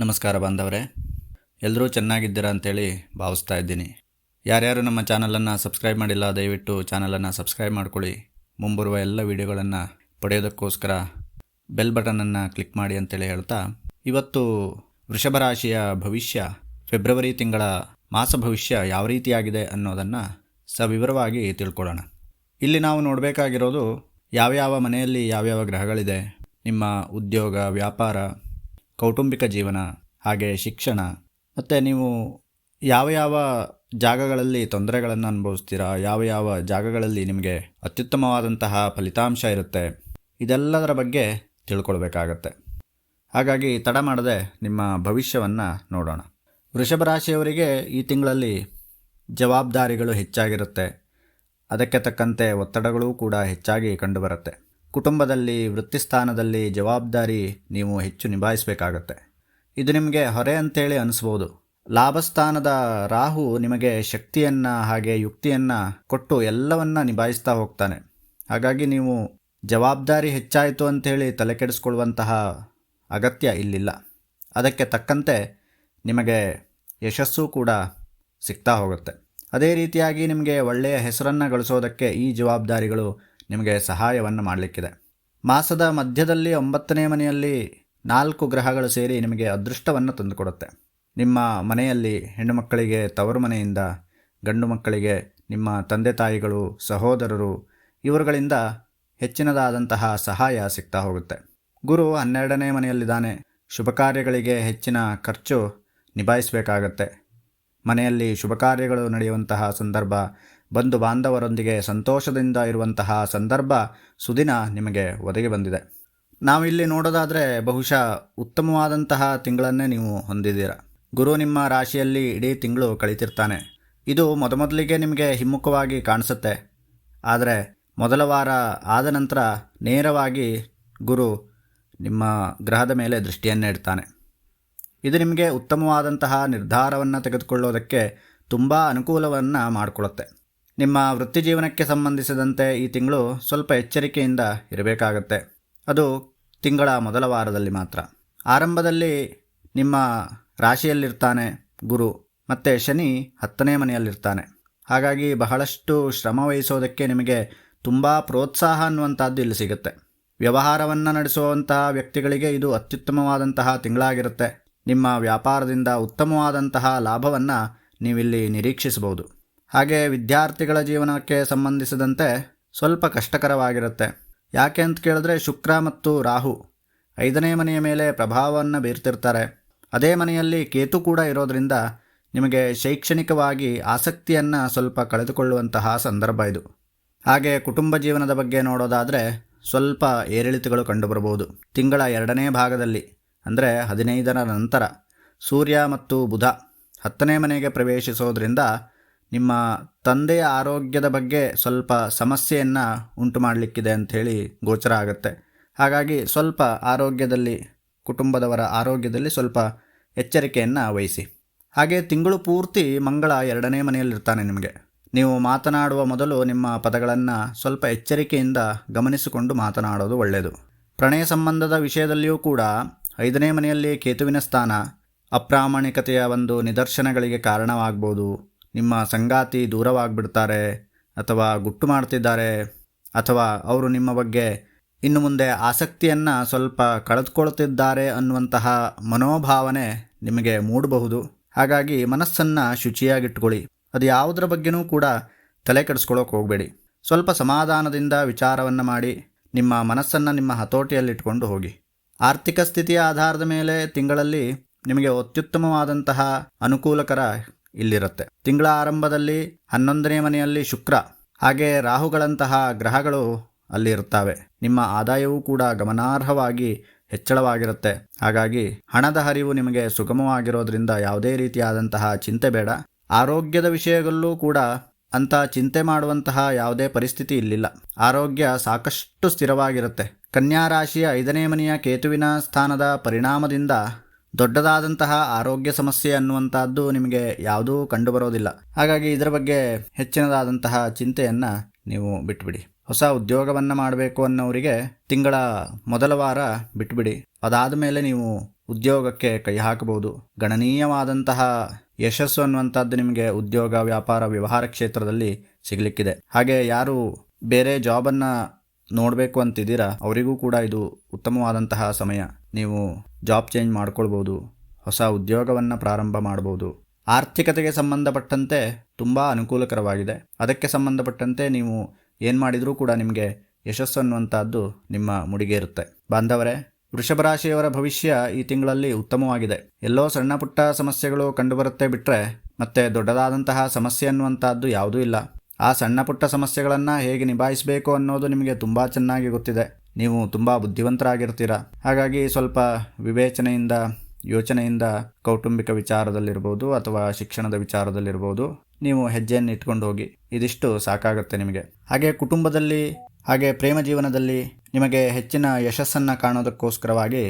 ನಮಸ್ಕಾರ ಬಾಂಧವರೇ. ಎಲ್ಲರೂ ಚೆನ್ನಾಗಿದ್ದೀರಾ ಅಂತೇಳಿ ಭಾವಿಸ್ತಾ ಇದ್ದೀನಿ. ಯಾರ್ಯಾರು ನಮ್ಮ ಚಾನಲನ್ನು ಸಬ್ಸ್ಕ್ರೈಬ್ ಮಾಡಿಲ್ಲ, ದಯವಿಟ್ಟು ಚಾನಲನ್ನು ಸಬ್ಸ್ಕ್ರೈಬ್ ಮಾಡ್ಕೊಳ್ಳಿ. ಮುಂಬರುವ ಎಲ್ಲ ವಿಡಿಯೋಗಳನ್ನು ಪಡೆಯೋದಕ್ಕೋಸ್ಕರ ಬೆಲ್ ಬಟನನ್ನು ಕ್ಲಿಕ್ ಮಾಡಿ ಅಂತೇಳಿ ಹೇಳ್ತಾ, ಇವತ್ತು ವೃಷಭ ರಾಶಿಯ ಭವಿಷ್ಯ, ಫೆಬ್ರವರಿ ತಿಂಗಳ ಮಾಸ ಭವಿಷ್ಯ ಯಾವ ರೀತಿಯಾಗಿದೆ ಅನ್ನೋದನ್ನು ಸವಿವರವಾಗಿ ತಿಳ್ಕೊಳ್ಳೋಣ. ಇಲ್ಲಿ ನಾವು ನೋಡಬೇಕಾಗಿರೋದು ಯಾವ್ಯಾವ ಮನೆಯಲ್ಲಿ ಯಾವ್ಯಾವ ಗ್ರಹಗಳಿದೆ, ನಿಮ್ಮ ಉದ್ಯೋಗ, ವ್ಯಾಪಾರ ಕೌಟುಂಬಿಕ ಜೀವನ, ಹಾಗೆ ಶಿಕ್ಷಣ. ಮತ್ತು ನೀವು ಯಾವ ಯಾವ ಜಾಗಗಳಲ್ಲಿ ತೊಂದರೆಗಳನ್ನು ಅನುಭವಿಸ್ತೀರಾ? ಯಾವ ಯಾವ ಜಾಗಗಳಲ್ಲಿ ನಿಮಗೆ ಅತ್ಯುತ್ತಮವಾದಂತಹ ಫಲಿತಾಂಶ ಇರುತ್ತೆ? ಇದೆಲ್ಲದರ ಬಗ್ಗೆ ತಿಳ್ಕೊಳ್ಬೇಕಾಗತ್ತೆ. ಹಾಗಾಗಿ ತಡ ಮಾಡದೆ ನಿಮ್ಮ ಭವಿಷ್ಯವನ್ನು ನೋಡೋಣ. ವೃಷಭ ರಾಶಿಯವರಿಗೆ ಈ ತಿಂಗಳಲ್ಲಿ ಜವಾಬ್ದಾರಿಗಳು ಹೆಚ್ಚಾಗಿರುತ್ತೆ. ಅದಕ್ಕೆ ತಕ್ಕಂತೆ ಒತ್ತಡಗಳು ಕೂಡ ಹೆಚ್ಚಾಗಿ ಕಂಡುಬರುತ್ತೆ. ಕುಟುಂಬದಲ್ಲಿ, ವೃತ್ತಿಸ್ಥಾನದಲ್ಲಿ ಜವಾಬ್ದಾರಿ ನೀವು ಹೆಚ್ಚು ನಿಭಾಯಿಸಬೇಕಾಗತ್ತೆ. ಇದು ನಿಮಗೆ ಹೊರೆ ಅಂತೇಳಿ ಅನಿಸ್ಬೋದು. ಲಾಭಸ್ಥಾನದ ರಾಹು ನಿಮಗೆ ಶಕ್ತಿಯನ್ನು ಹಾಗೆ ಯುಕ್ತಿಯನ್ನು ಕೊಟ್ಟು ಎಲ್ಲವನ್ನ ನಿಭಾಯಿಸ್ತಾ ಹೋಗ್ತಾನೆ. ಹಾಗಾಗಿ ನೀವು ಜವಾಬ್ದಾರಿ ಹೆಚ್ಚಾಯಿತು ಅಂಥೇಳಿ ತಲೆ ಕೆಡಿಸ್ಕೊಳ್ಳುವಂತಹ ಅಗತ್ಯ ಇಲ್ಲಿಲ್ಲ. ಅದಕ್ಕೆ ತಕ್ಕಂತೆ ನಿಮಗೆ ಯಶಸ್ಸು ಕೂಡ ಸಿಗ್ತಾ ಹೋಗುತ್ತೆ. ಅದೇ ರೀತಿಯಾಗಿ ನಿಮಗೆ ಒಳ್ಳೆಯ ಹೆಸರನ್ನು ಗಳಿಸೋದಕ್ಕೆ ಈ ಜವಾಬ್ದಾರಿಗಳು ನಿಮಗೆ ಸಹಾಯವನ್ನು ಮಾಡಲಿಕ್ಕಿದೆ. ಮಾಸದ ಮಧ್ಯದಲ್ಲಿ ಒಂಬತ್ತನೇ ಮನೆಯಲ್ಲಿ ನಾಲ್ಕು ಗ್ರಹಗಳು ಸೇರಿ ನಿಮಗೆ ಅದೃಷ್ಟವನ್ನು ತಂದುಕೊಡುತ್ತೆ. ನಿಮ್ಮ ಮನೆಯಲ್ಲಿ ಹೆಣ್ಣು ಮಕ್ಕಳಿಗೆ ತವರು ಮನೆಯಿಂದ, ಗಂಡು ಮಕ್ಕಳಿಗೆ ನಿಮ್ಮ ತಂದೆ ತಾಯಿಗಳು, ಸಹೋದರರು, ಇವರುಗಳಿಂದ ಹೆಚ್ಚಿನದಾದಂತಹ ಸಹಾಯ ಸಿಗ್ತಾ ಹೋಗುತ್ತೆ. ಗುರು ಹನ್ನೆರಡನೇ ಮನೆಯಲ್ಲಿದ್ದಾನೆ. ಶುಭ ಕಾರ್ಯಗಳಿಗೆ ಹೆಚ್ಚಿನ ಖರ್ಚು ನಿಭಾಯಿಸಬೇಕಾಗತ್ತೆ. ಮನೆಯಲ್ಲಿ ಶುಭ ಕಾರ್ಯಗಳು ನಡೆಯುವಂತಹ ಸಂದರ್ಭ ಬಂಧು ಬಾಂಧವರೊಂದಿಗೆ ಸಂತೋಷದಿಂದ ಇರುವಂತಹ ಸಂದರ್ಭ ಸುದಿನ ನಿಮಗೆ ಒದಗಿ ಬಂದಿದೆ. ನಾವಿಲ್ಲಿ ನೋಡೋದಾದರೆ ಬಹುಶಃ ಉತ್ತಮವಾದಂತಹ ತಿಂಗಳನ್ನೇ ನೀವು ಹೊಂದಿದ್ದೀರ. ಗುರು ನಿಮ್ಮ ರಾಶಿಯಲ್ಲಿ ಇಡೀ ತಿಂಗಳು ಕಳೀತಿರ್ತಾನೆ. ಇದು ಮೊದಮೊದಲಿಗೆ ನಿಮಗೆ ಹಿಮ್ಮುಖವಾಗಿ ಕಾಣಿಸುತ್ತೆ. ಆದರೆ ಮೊದಲ ವಾರ ಆದ ನಂತರ ನೇರವಾಗಿ ಗುರು ನಿಮ್ಮ ಗ್ರಹದ ಮೇಲೆ ದೃಷ್ಟಿಯನ್ನೇ ಇಡ್ತಾನೆ. ಇದು ನಿಮಗೆ ಉತ್ತಮವಾದಂತಹ ನಿರ್ಧಾರವನ್ನು ತೆಗೆದುಕೊಳ್ಳೋದಕ್ಕೆ ತುಂಬ ಅನುಕೂಲವನ್ನು ಮಾಡಿಕೊಡುತ್ತೆ ನಿಮ್ಮ ವೃತ್ತಿ ಜೀವನಕ್ಕೆ ಸಂಬಂಧಿಸಿದಂತೆ ಈ ತಿಂಗಳು ಸ್ವಲ್ಪ ಎಚ್ಚರಿಕೆಯಿಂದ ಇರಬೇಕಾಗತ್ತೆ. ಅದು ತಿಂಗಳ ಮೊದಲ ವಾರದಲ್ಲಿ ಮಾತ್ರ. ಆರಂಭದಲ್ಲಿ ನಿಮ್ಮ ರಾಶಿಯಲ್ಲಿರ್ತಾನೆ ಗುರು, ಮತ್ತು ಶನಿ ಹತ್ತನೇ ಮನೆಯಲ್ಲಿರ್ತಾನೆ. ಹಾಗಾಗಿ ಬಹಳಷ್ಟು ಶ್ರಮ ವಹಿಸೋದಕ್ಕೆ ನಿಮಗೆ ತುಂಬ ಪ್ರೋತ್ಸಾಹ ಅನ್ನುವಂಥದ್ದು ಇಲ್ಲಿ ಸಿಗುತ್ತೆ. ವ್ಯವಹಾರವನ್ನು ನಡೆಸುವಂತಹ ವ್ಯಕ್ತಿಗಳಿಗೆ ಇದು ಅತ್ಯುತ್ತಮವಾದಂತಹ ತಿಂಗಳಾಗಿರುತ್ತೆ. ನಿಮ್ಮ ವ್ಯಾಪಾರದಿಂದ ಉತ್ತಮವಾದಂತಹ ಲಾಭವನ್ನು ನೀವಿಲ್ಲಿ ನಿರೀಕ್ಷಿಸಬಹುದು. ಹಾಗೆ ವಿದ್ಯಾರ್ಥಿಗಳ ಜೀವನಕ್ಕೆ ಸಂಬಂಧಿಸಿದಂತೆ ಸ್ವಲ್ಪ ಕಷ್ಟಕರವಾಗಿರುತ್ತೆ. ಯಾಕೆ ಅಂತ ಕೇಳಿದ್ರೆ ಶುಕ್ರ ಮತ್ತು ರಾಹು ಐದನೇ ಮನೆಯ ಮೇಲೆ ಪ್ರಭಾವವನ್ನು ಬೀರ್ತಿರ್ತಾರೆ. ಅದೇ ಮನೆಯಲ್ಲಿ ಕೇತು ಕೂಡ ಇರೋದರಿಂದ ನಿಮಗೆ ಶೈಕ್ಷಣಿಕವಾಗಿ ಆಸಕ್ತಿಯನ್ನು ಸ್ವಲ್ಪ ಕಳೆದುಕೊಳ್ಳುವಂತಹ ಸಂದರ್ಭ ಇದು. ಹಾಗೆ ಕುಟುಂಬ ಜೀವನದ ಬಗ್ಗೆ ನೋಡೋದಾದರೆ ಸ್ವಲ್ಪ ಏರಿಳಿತಗಳು ಕಂಡುಬರಬಹುದು. ತಿಂಗಳ ಎರಡನೇ ಭಾಗದಲ್ಲಿ, ಅಂದರೆ ಹದಿನೈದರ ನಂತರ ಸೂರ್ಯ ಮತ್ತು ಬುಧ ಹತ್ತನೇ ಮನೆಗೆ ಪ್ರವೇಶಿಸೋದ್ರಿಂದ ನಿಮ್ಮ ತಂದೆಯ ಆರೋಗ್ಯದ ಬಗ್ಗೆ ಸ್ವಲ್ಪ ಸಮಸ್ಯೆಯನ್ನು ಉಂಟು ಮಾಡಲಿಕ್ಕಿದೆ ಅಂಥೇಳಿ ಗೋಚರ ಆಗುತ್ತೆ. ಹಾಗಾಗಿ ಸ್ವಲ್ಪ ಆರೋಗ್ಯದಲ್ಲಿ, ಕುಟುಂಬದವರ ಆರೋಗ್ಯದಲ್ಲಿ ಸ್ವಲ್ಪ ಎಚ್ಚರಿಕೆಯನ್ನು ವಹಿಸಿ. ಹಾಗೆ ತಿಂಗಳು ಪೂರ್ತಿ ಮಂಗಳ ಎರಡನೇ ಮನೆಯಲ್ಲಿರ್ತಾನೆ ನಿಮಗೆ. ನೀವು ಮಾತನಾಡುವ ಮೊದಲು ನಿಮ್ಮ ಪದಗಳನ್ನು ಸ್ವಲ್ಪ ಎಚ್ಚರಿಕೆಯಿಂದ ಗಮನಿಸಿಕೊಂಡು ಮಾತನಾಡೋದು ಒಳ್ಳೆಯದು. ಪ್ರಣಯ ಸಂಬಂಧದ ವಿಷಯದಲ್ಲಿಯೂ ಕೂಡ ಐದನೇ ಮನೆಯಲ್ಲಿ ಕೇತುವಿನ ಸ್ಥಾನ ಅಪ್ರಾಮಾಣಿಕತೆಯ ಒಂದು ನಿದರ್ಶನಗಳಿಗೆ ಕಾರಣವಾಗ್ಬೋದು. ನಿಮ್ಮ ಸಂಗಾತಿ ದೂರವಾಗಿಬಿಡ್ತಾರೆ ಅಥವಾ ಗುಟ್ಟು ಮಾಡ್ತಿದ್ದಾರೆ ಅಥವಾ ಅವರು ನಿಮ್ಮ ಬಗ್ಗೆ ಇನ್ನು ಮುಂದೆ ಆಸಕ್ತಿಯನ್ನು ಸ್ವಲ್ಪ ಕಳೆದುಕೊಳ್ತಿದ್ದಾರೆ ಅನ್ನುವಂತಹ ಮನೋಭಾವನೆ ನಿಮಗೆ ಮೂಡಬಹುದು. ಹಾಗಾಗಿ ಮನಸ್ಸನ್ನು ಶುಚಿಯಾಗಿಟ್ಕೊಳ್ಳಿ. ಅದು ಯಾವುದರ ಬಗ್ಗೆನೂ ಕೂಡ ತಲೆ ಕೆಡಿಸ್ಕೊಳ್ಳೋಕೆ ಹೋಗಬೇಡಿ. ಸ್ವಲ್ಪ ಸಮಾಧಾನದಿಂದ ವಿಚಾರವನ್ನು ಮಾಡಿ ನಿಮ್ಮ ಮನಸ್ಸನ್ನು ನಿಮ್ಮ ಹತೋಟಿಯಲ್ಲಿಟ್ಕೊಂಡು ಹೋಗಿ. ಆರ್ಥಿಕ ಸ್ಥಿತಿಯ ಆಧಾರದ ಮೇಲೆ ತಿಂಗಳಲ್ಲಿ ನಿಮಗೆ ಅತ್ಯುತ್ತಮವಾದಂತಹ ಅನುಕೂಲಕರ ಇಲ್ಲಿರುತ್ತೆ. ತಿಂಗಳ ಆರಂಭದಲ್ಲಿ ಹನ್ನೊಂದನೇ ಮನೆಯಲ್ಲಿ ಶುಕ್ರ, ಹಾಗೆ ರಾಹುಗಳಂತಹ ಗ್ರಹಗಳು ಅಲ್ಲಿ ಇರ್ತವೆ ನಿಮ್ಮ ಆದಾಯವೂ ಕೂಡ ಗಮನಾರ್ಹವಾಗಿ ಹೆಚ್ಚಳವಾಗಿರುತ್ತೆ. ಹಾಗಾಗಿ ಹಣದ ಹರಿವು ನಿಮಗೆ ಸುಗಮವಾಗಿರೋದ್ರಿಂದ ಯಾವುದೇ ರೀತಿಯಾದಂತಹ ಚಿಂತೆ ಬೇಡ. ಆರೋಗ್ಯದ ವಿಷಯಗಳಲ್ಲೂ ಕೂಡ ಅಂತ ಚಿಂತೆ ಮಾಡುವಂತಹ ಯಾವುದೇ ಪರಿಸ್ಥಿತಿ ಇಲ್ಲಿಲ್ಲ. ಆರೋಗ್ಯ ಸಾಕಷ್ಟು ಸ್ಥಿರವಾಗಿರುತ್ತೆ. ಕನ್ಯಾ ರಾಶಿಯ ಐದನೇ ಮನೆಯ ಕೇತುವಿನ ಸ್ಥಾನದ ಪರಿಣಾಮದಿಂದ ದೊಡ್ಡದಾದಂತಹ ಆರೋಗ್ಯ ಸಮಸ್ಯೆ ಅನ್ನುವಂಥದ್ದು ನಿಮಗೆ ಯಾವುದೂ ಕಂಡುಬರೋದಿಲ್ಲ. ಹಾಗಾಗಿ ಇದರ ಬಗ್ಗೆ ಹೆಚ್ಚಿನದಾದಂತಹ ಚಿಂತೆಯನ್ನು ನೀವು ಬಿಟ್ಬಿಡಿ. ಹೊಸ ಉದ್ಯೋಗವನ್ನು ಮಾಡಬೇಕು ಅನ್ನೋರಿಗೆ ತಿಂಗಳ ಮೊದಲ ವಾರ ಬಿಟ್ಬಿಡಿ. ಅದಾದ ಮೇಲೆ ನೀವು ಉದ್ಯೋಗಕ್ಕೆ ಕೈ ಹಾಕಬಹುದು. ಗಣನೀಯವಾದಂತಹ ಯಶಸ್ಸು ಅನ್ನುವಂಥದ್ದು ನಿಮಗೆ ಉದ್ಯೋಗ, ವ್ಯಾಪಾರ, ವ್ಯವಹಾರ ಕ್ಷೇತ್ರದಲ್ಲಿ ಸಿಗಲಿಕ್ಕಿದೆ. ಹಾಗೆ ಯಾರು ಬೇರೆ ಜಾಬನ್ನು ನೋಡಬೇಕು ಅಂತಿದ್ದೀರಾ? ಅವರಿಗೂ ಕೂಡ ಇದು ಉತ್ತಮವಾದಂತಹ ಸಮಯ. ನೀವು ಜಾಬ್ ಚೇಂಜ್ ಮಾಡ್ಕೊಳ್ಬೋದು, ಹೊಸ ಉದ್ಯೋಗವನ್ನು ಪ್ರಾರಂಭ ಮಾಡ್ಬೋದು. ಆರ್ಥಿಕತೆಗೆ ಸಂಬಂಧಪಟ್ಟಂತೆ ತುಂಬ ಅನುಕೂಲಕರವಾಗಿದೆ. ಅದಕ್ಕೆ ಸಂಬಂಧಪಟ್ಟಂತೆ ನೀವು ಏನು ಮಾಡಿದರೂ ಕೂಡ ನಿಮಗೆ ಯಶಸ್ಸು ಅನ್ನುವಂಥದ್ದು ನಿಮ್ಮ ಮುಡಿಗೆ ಇರುತ್ತೆ. ಬಾಂಧವರೇ, ವೃಷಭ ರಾಶಿಯವರ ಭವಿಷ್ಯ ಈ ತಿಂಗಳಲ್ಲಿ ಉತ್ತಮವಾಗಿದೆ. ಎಲ್ಲೋ ಸಣ್ಣ ಪುಟ್ಟ ಸಮಸ್ಯೆಗಳು ಕಂಡುಬರುತ್ತೆ ಬಿಟ್ಟರೆ ಮತ್ತೆ ದೊಡ್ಡದಾದಂತಹ ಸಮಸ್ಯೆ ಅನ್ನುವಂಥದ್ದು ಯಾವುದೂ ಇಲ್ಲ. ಆ ಸಣ್ಣ ಪುಟ್ಟ ಸಮಸ್ಯೆಗಳನ್ನು ಹೇಗೆ ನಿಭಾಯಿಸಬೇಕು ಅನ್ನೋದು ನಿಮಗೆ ತುಂಬ ಚೆನ್ನಾಗಿ ಗೊತ್ತಿದೆ. ನೀವು ತುಂಬ ಬುದ್ಧಿವಂತರಾಗಿರ್ತೀರ. ಹಾಗಾಗಿ ಸ್ವಲ್ಪ ವಿವೇಚನೆಯಿಂದ, ಯೋಚನೆಯಿಂದ ಕೌಟುಂಬಿಕ ವಿಚಾರದಲ್ಲಿರ್ಬೋದು ಅಥವಾ ಶಿಕ್ಷಣದ ವಿಚಾರದಲ್ಲಿರ್ಬೋದು ನೀವು ಹೆಜ್ಜೆಯನ್ನು ಇಟ್ಕೊಂಡು ಹೋಗಿ. ಇದಿಷ್ಟು ಸಾಕಾಗುತ್ತೆ ನಿಮಗೆ. ಹಾಗೆ ಕುಟುಂಬದಲ್ಲಿ, ಹಾಗೆ ಪ್ರೇಮ ಜೀವನದಲ್ಲಿ ನಿಮಗೆ ಹೆಚ್ಚಿನ ಯಶಸ್ಸನ್ನು ಕಾಣೋದಕ್ಕೋಸ್ಕರವಾಗಿ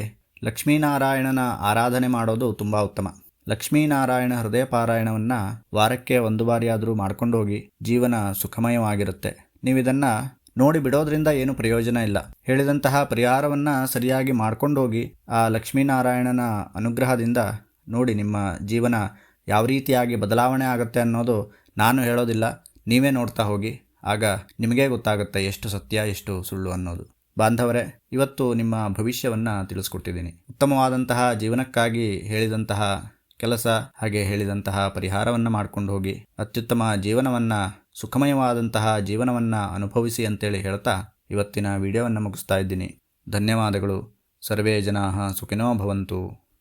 ಲಕ್ಷ್ಮೀನಾರಾಯಣನ ಆರಾಧನೆ ಮಾಡೋದು ತುಂಬ ಉತ್ತಮ. ಲಕ್ಷ್ಮೀನಾರಾಯಣ ಹೃದಯ ಪಾರಾಯಣವನ್ನು ವಾರಕ್ಕೆ ಒಂದು ಬಾರಿಯಾದರೂ ಮಾಡ್ಕೊಂಡು ಹೋಗಿ ಜೀವನ ಸುಖಮಯವಾಗಿರುತ್ತೆ. ನೀವು ಇದನ್ನು ನೋಡಿ ಬಿಡೋದ್ರಿಂದ ಏನು ಪ್ರಯೋಜನ ಇಲ್ಲ. ಹೇಳಿದಂತಹ ಪರಿಹಾರವನ್ನು ಸರಿಯಾಗಿ ಮಾಡ್ಕೊಂಡು ಹೋಗಿ ಆ ಲಕ್ಷ್ಮೀನಾರಾಯಣನ ಅನುಗ್ರಹದಿಂದ ನೋಡಿ ನಿಮ್ಮ ಜೀವನ ಯಾವ ರೀತಿಯಾಗಿ ಬದಲಾವಣೆ ಆಗುತ್ತೆ ಅನ್ನೋದು ನಾನು ಹೇಳೋದಿಲ್ಲ. ನೀವೇ ನೋಡ್ತಾ ಹೋಗಿ. ಆಗ ನಿಮಗೇ ಗೊತ್ತಾಗುತ್ತೆ ಎಷ್ಟು ಸತ್ಯ, ಎಷ್ಟು ಸುಳ್ಳು ಅನ್ನೋದು. ಬಾಂಧವರೇ, ಇವತ್ತು ನಿಮ್ಮ ಭವಿಷ್ಯವನ್ನು ತಿಳಿಸ್ಕೊಟ್ಟಿದ್ದೀನಿ ಉತ್ತಮವಾದಂತಹ ಜೀವನಕ್ಕಾಗಿ ಹೇಳಿದಂತಹ ಕೆಲಸ, ಹಾಗೆ ಹೇಳಿದಂತಹ ಪರಿಹಾರವನ್ನು ಮಾಡ್ಕೊಂಡು ಹೋಗಿ, ಅತ್ಯುತ್ತಮ ಜೀವನವನ್ನು, ಸುಖಮಯವಾದಂತಹ ಜೀವನವನ್ನು ಅನುಭವಿಸಿ ಅಂತೇಳಿ ಹೇಳ್ತಾ ಇವತ್ತಿನ ವಿಡಿಯೋವನ್ನು ಮುಗಿಸ್ತಾ ಇದ್ದೀನಿ. ಧನ್ಯವಾದಗಳು. ಸರ್ವೇ ಜನಾಹ ಸುಖಿನೋ ಭವಂತು.